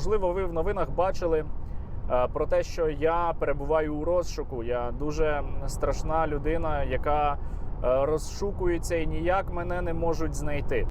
можливо, ви в новинах бачили е, про те, що я перебуваю у розшуку. Я дуже страшна людина, яка е, розшукується і ніяк мене не можуть знайти.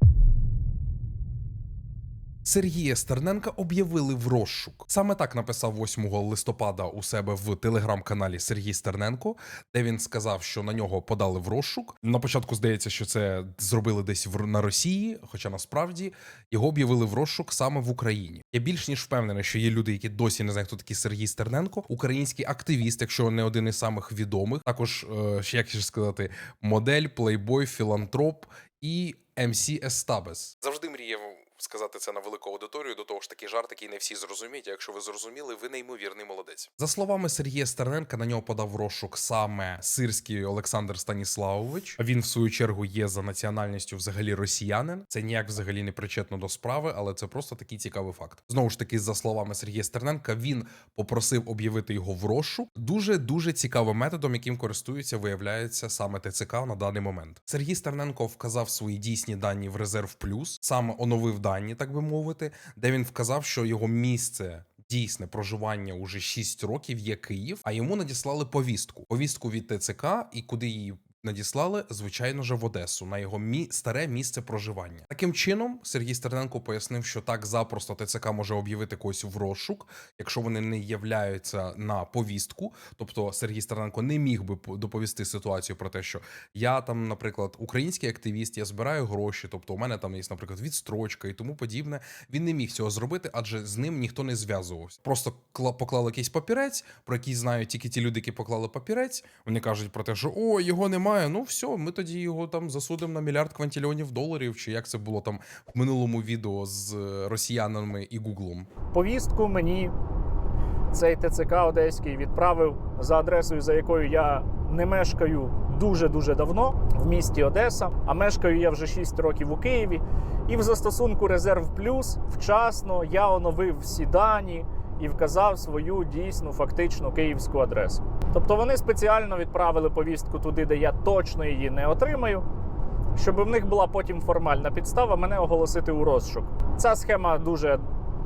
Сергія Стерненка об'явили в розшук. Саме так написав 8 листопада у себе в телеграм-каналі Сергій Стерненко, де він сказав, що на нього подали в розшук. На початку здається, що це зробили десь в на Росії, хоча насправді його об'явили в розшук саме в Україні. Я більш ніж впевнений, що є люди, які досі не знають, хто такий Сергій Стерненко, український активіст, якщо не один із самих відомих. Також е, як ще сказати, модель, плейбой, філантроп і MC Естабес. Завжди мріяв сказати це на велику аудиторію. До того ж такий жарт, який не всі зрозуміють. Якщо ви зрозуміли, ви неймовірний молодець. За словами Сергія Стерненка, на нього подав розшук саме сирський Олександр Станіславович. Він в свою чергу є за національністю взагалі росіянин. Це ніяк взагалі не причетно до справи, але це просто такий цікавий факт. Знову ж таки, за словами Сергія Стерненка, він попросив об'явити його в розшук. Дуже дуже цікавим методом, яким користується, виявляється саме ТЦК на даний момент. Сергій Стерненко вказав свої дійсні дані в резерв плюс, саме оновив дані, так би мовити, де він вказав, що його місце. Дійсне проживання уже 6 років є Київ, а йому надіслали повістку. Повістку від ТЦК, і куди її надіслали, звичайно ж, в Одесу на його мі... старе місце проживання. Таким чином, Сергій Стерненко пояснив, що так запросто ТЦК може об'явити когось в розшук, якщо вони не являються на повістку. Тобто Сергій Стерненко не міг би по- доповісти ситуацію про те, що я там, наприклад, український активіст, я збираю гроші, тобто у мене там є, наприклад, відстрочка і тому подібне. Він не міг цього зробити, адже з ним ніхто не зв'язувався. Просто кла- поклали якийсь папірець, про який знають тільки ті люди, які поклали папірець. Вони кажуть про те, що о, його немає. Ну все, ми тоді його там засудимо на мільярд квантильйонів доларів, чи як це було там в минулому відео з е, росіянами і Гуглом. Повістку мені цей ТЦК Одеський відправив за адресою, за якою я не мешкаю дуже дуже давно в місті Одеса. А мешкаю я вже 6 років у Києві. І в застосунку Резерв Плюс вчасно я оновив всі дані і вказав свою дійсну фактичну київську адресу. Тобто вони спеціально відправили повістку туди, де я точно її не отримаю. Щоб в них була потім формальна підстава мене оголосити у розшук. Ця схема дуже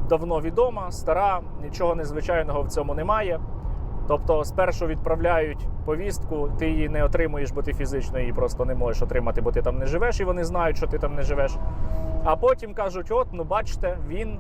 давно відома, стара, нічого незвичайного в цьому немає. Тобто, спершу відправляють повістку, ти її не отримуєш, бо ти фізично її просто не можеш отримати, бо ти там не живеш, і вони знають, що ти там не живеш. А потім кажуть: от, ну бачите, він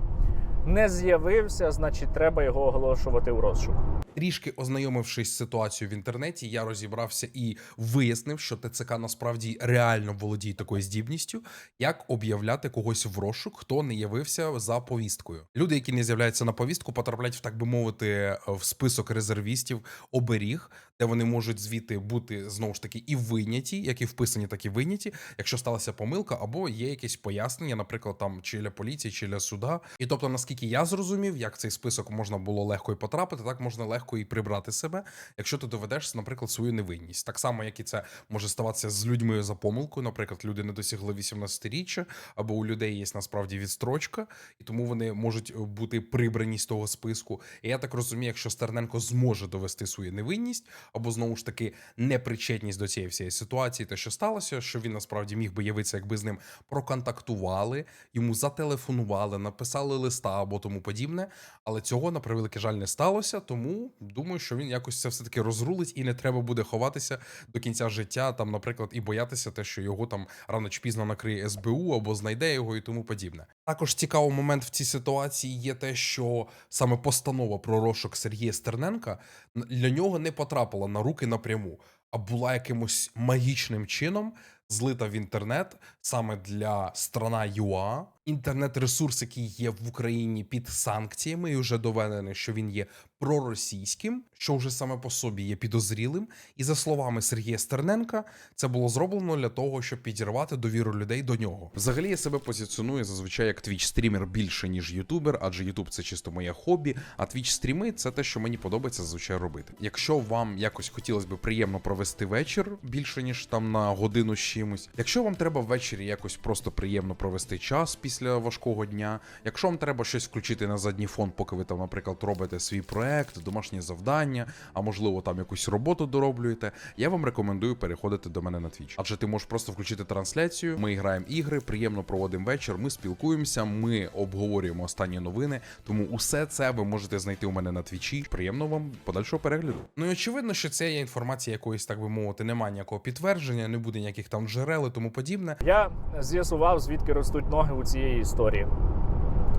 не з'явився, значить, треба його оголошувати у розшук. Трішки ознайомившись з ситуацією в інтернеті, я розібрався і вияснив, що ТЦК насправді реально володіє такою здібністю, як об'являти когось в розшук, хто не явився за повісткою. Люди, які не з'являються на повістку, потрапляють в так би мовити в список резервістів оберіг, де вони можуть звідти бути знову ж таки і виняті, і вписані, так і виняті, якщо сталася помилка, або є якесь пояснення, наприклад, там чи для поліції, чи для суда. І тобто, наскільки я зрозумів, як цей список можна було легко і потрапити, так можна легко і прибрати себе, якщо ти доведеш, наприклад, свою невинність. Так само, як і це може ставатися з людьми за помилкою. Наприклад, люди не досягли 18-річчя, або у людей є насправді відстрочка, і тому вони можуть бути прибрані з того списку. І я так розумію, якщо Стерненко зможе довести свою невинність, або знову ж таки непричетність до цієї всієї ситуації, те, що сталося, що він насправді міг би явитися, якби з ним проконтактували, йому зателефонували, написали листа або тому подібне. Але цього на превеликий жаль не сталося. Тому думаю, що він якось це все таки розрулить і не треба буде ховатися до кінця життя, там, наприклад, і боятися те, що його там рано чи пізно накриє СБУ або знайде його і тому подібне. Також цікавий момент в цій ситуації є те, що саме постанова про розшук Сергія Стерненка для нього не потрапила на руки напряму, а була якимось магічним чином злита в інтернет саме для страна ЮА. Інтернет-ресурс, який є в Україні під санкціями, і вже доведено, що він є проросійським, що вже саме по собі є підозрілим. І за словами Сергія Стерненка, це було зроблено для того, щоб підірвати довіру людей до нього. Взагалі я себе позиціоную зазвичай як твіч стрімер більше ніж ютубер, адже Ютуб це чисто моє хобі. А твіч стріми це те, що мені подобається зазвичай робити. Якщо вам якось хотілося б приємно провести вечір більше ніж там на годину з чимось. Якщо вам треба ввечері якось просто приємно провести час після важкого дня. Якщо вам треба щось включити на задній фон, поки ви там, наприклад, робите свій проект, домашнє завдання, а можливо там якусь роботу дороблюєте, я вам рекомендую переходити до мене на Twitch. Адже ти можеш просто включити трансляцію. Ми граємо ігри, приємно проводимо вечір. Ми спілкуємося, ми обговорюємо останні новини. Тому усе це ви можете знайти у мене на твічі. Приємно вам подальшого перегляду. Ну і очевидно, що це є інформація якоїсь, так би мовити, немає ніякого підтвердження, не буде ніяких там джерел і тому подібне. Я з'ясував, звідки ростуть ноги у цієї історії.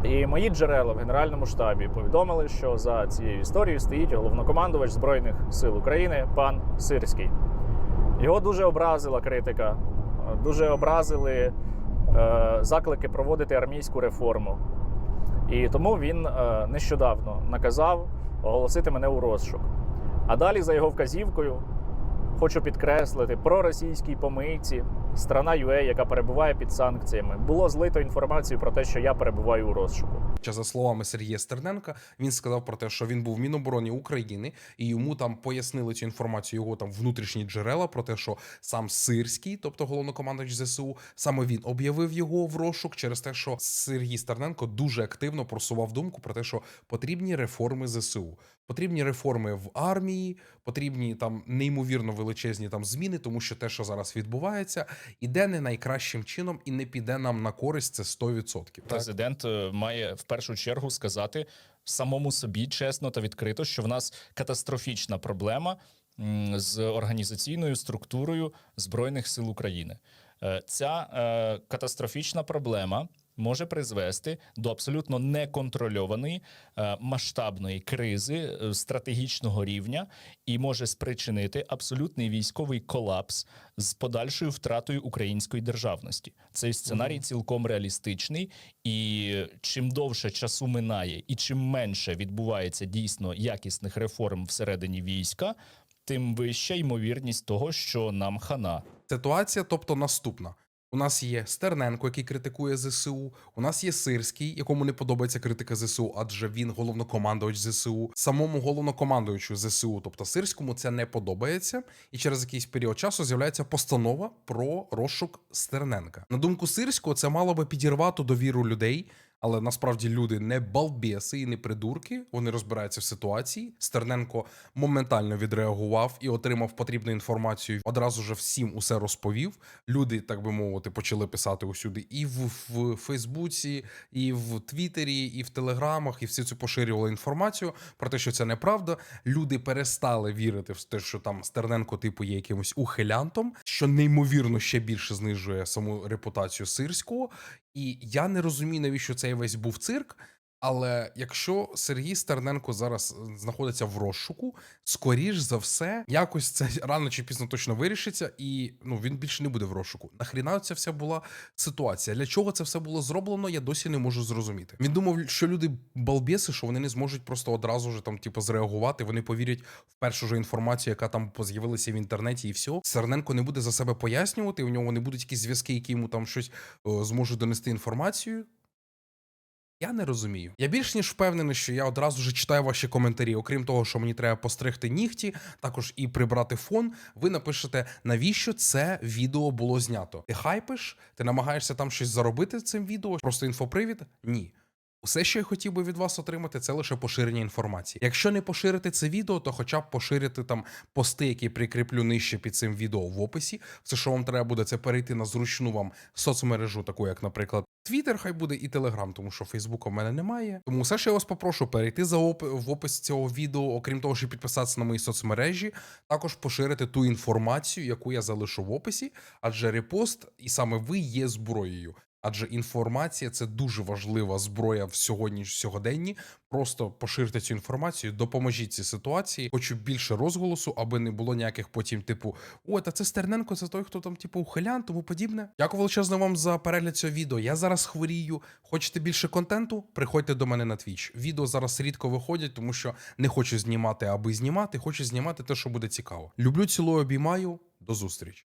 І мої джерела в Генеральному штабі повідомили, що за цією історією стоїть головнокомандувач Збройних сил України пан Сирський. Його дуже образила критика, дуже образили е, заклики проводити армійську реформу. І тому він е, нещодавно наказав оголосити мене у розшук. А далі, за його вказівкою, хочу підкреслити, про російській помийці страна UA, яка перебуває під санкціями, було злито інформацію про те, що я перебуваю у розшуку. За словами Сергія Стерненка, він сказав про те, що він був в Мінобороні України, і йому там пояснили цю інформацію його там внутрішні джерела про те, що сам Сирський, тобто головнокомандувач ЗСУ, саме він об'явив його в розшук через те, що Сергій Стерненко дуже активно просував думку про те, що потрібні реформи ЗСУ. Потрібні реформи в армії, потрібні там неймовірно величезні там зміни, тому що те, що зараз відбувається, іде не найкращим чином і не піде нам на користь. Це 100%. Президент е, має в першу чергу сказати самому собі чесно та відкрито, що в нас катастрофічна проблема з організаційною структурою збройних сил України. Е, Ця е, катастрофічна проблема. Може призвести до абсолютно неконтрольованої е, масштабної кризи е, стратегічного рівня і може спричинити абсолютний військовий колапс з подальшою втратою української державності. Цей сценарій цілком реалістичний, і чим довше часу минає, і чим менше відбувається дійсно якісних реформ всередині війська, тим вища ймовірність того, що нам хана. Ситуація, тобто, наступна. У нас є Стерненко, який критикує ЗСУ. У нас є Сирський, якому не подобається критика ЗСУ, адже він головнокомандувач ЗСУ. Самому головнокомандуючу ЗСУ, тобто Сирському, це не подобається. І через якийсь період часу з'являється постанова про розшук Стерненка. На думку Сирського, це мало би підірвати довіру людей. Але насправді люди не балбеси і не придурки. Вони розбираються в ситуації. Стерненко моментально відреагував і отримав потрібну інформацію. Одразу же всім усе розповів. Люди, так би мовити, почали писати усюди і в, в Фейсбуці, і в Твіттері, і в Телеграмах, і всі цю поширювали інформацію про те, що це неправда. Люди перестали вірити в те, що там Стерненко, типу, є якимось ухилянтом, що неймовірно ще більше знижує саму репутацію сирського. І я не розумію, навіщо цей весь був цирк. Але якщо Сергій Стерненко зараз е, знаходиться в розшуку, скоріш за все, якось це рано чи пізно точно вирішиться, і ну він більше не буде в розшуку. Нахріна ця вся була ситуація? Для чого це все було зроблено? Я досі не можу зрозуміти. Він думав, що люди балбеси, що вони не зможуть просто одразу ж там, типу, зреагувати. Вони повірять в першу ж інформацію, яка там з'явилася в інтернеті, і все. Стерненко не буде за себе пояснювати. У нього не будуть якісь зв'язки, які йому там щось е, зможуть донести інформацію. Я не розумію. Я більш ніж впевнений, що я одразу же читаю ваші коментарі. Окрім того, що мені треба постригти нігті, також і прибрати фон. Ви напишете, навіщо це відео було знято. Ти хайпиш, ти намагаєшся там щось заробити цим відео, просто інфопривід? Ні. Усе, що я хотів би від вас отримати, це лише поширення інформації. Якщо не поширити це відео, то хоча б поширити там пости, які прикріплю нижче під цим відео в описі. Все, що вам треба буде, це перейти на зручну вам соцмережу, таку як, наприклад, Твіттер, хай буде і Телеграм, тому що Фейсбука в мене немає. Тому все, що я вас попрошу, перейти за оп... в опис цього відео, окрім того, що підписатися на мої соцмережі, також поширити ту інформацію, яку я залишу в описі, адже репост, і саме ви є зброєю. Адже інформація це дуже важлива зброя в сьогодні сьогоденні. Просто поширте цю інформацію, допоможіть цій ситуації. Хочу більше розголосу, аби не було ніяких потім, типу, о, та це Стерненко, це той, хто там, типу, ухилян, тому подібне. Дякую величезно вам за перегляд цього відео. Я зараз хворію. Хочете більше контенту? Приходьте до мене на Twitch. Відео зараз рідко виходять, тому що не хочу знімати, аби знімати. Хочу знімати те, що буде цікаво. Люблю, цілую, обіймаю. До зустрічі.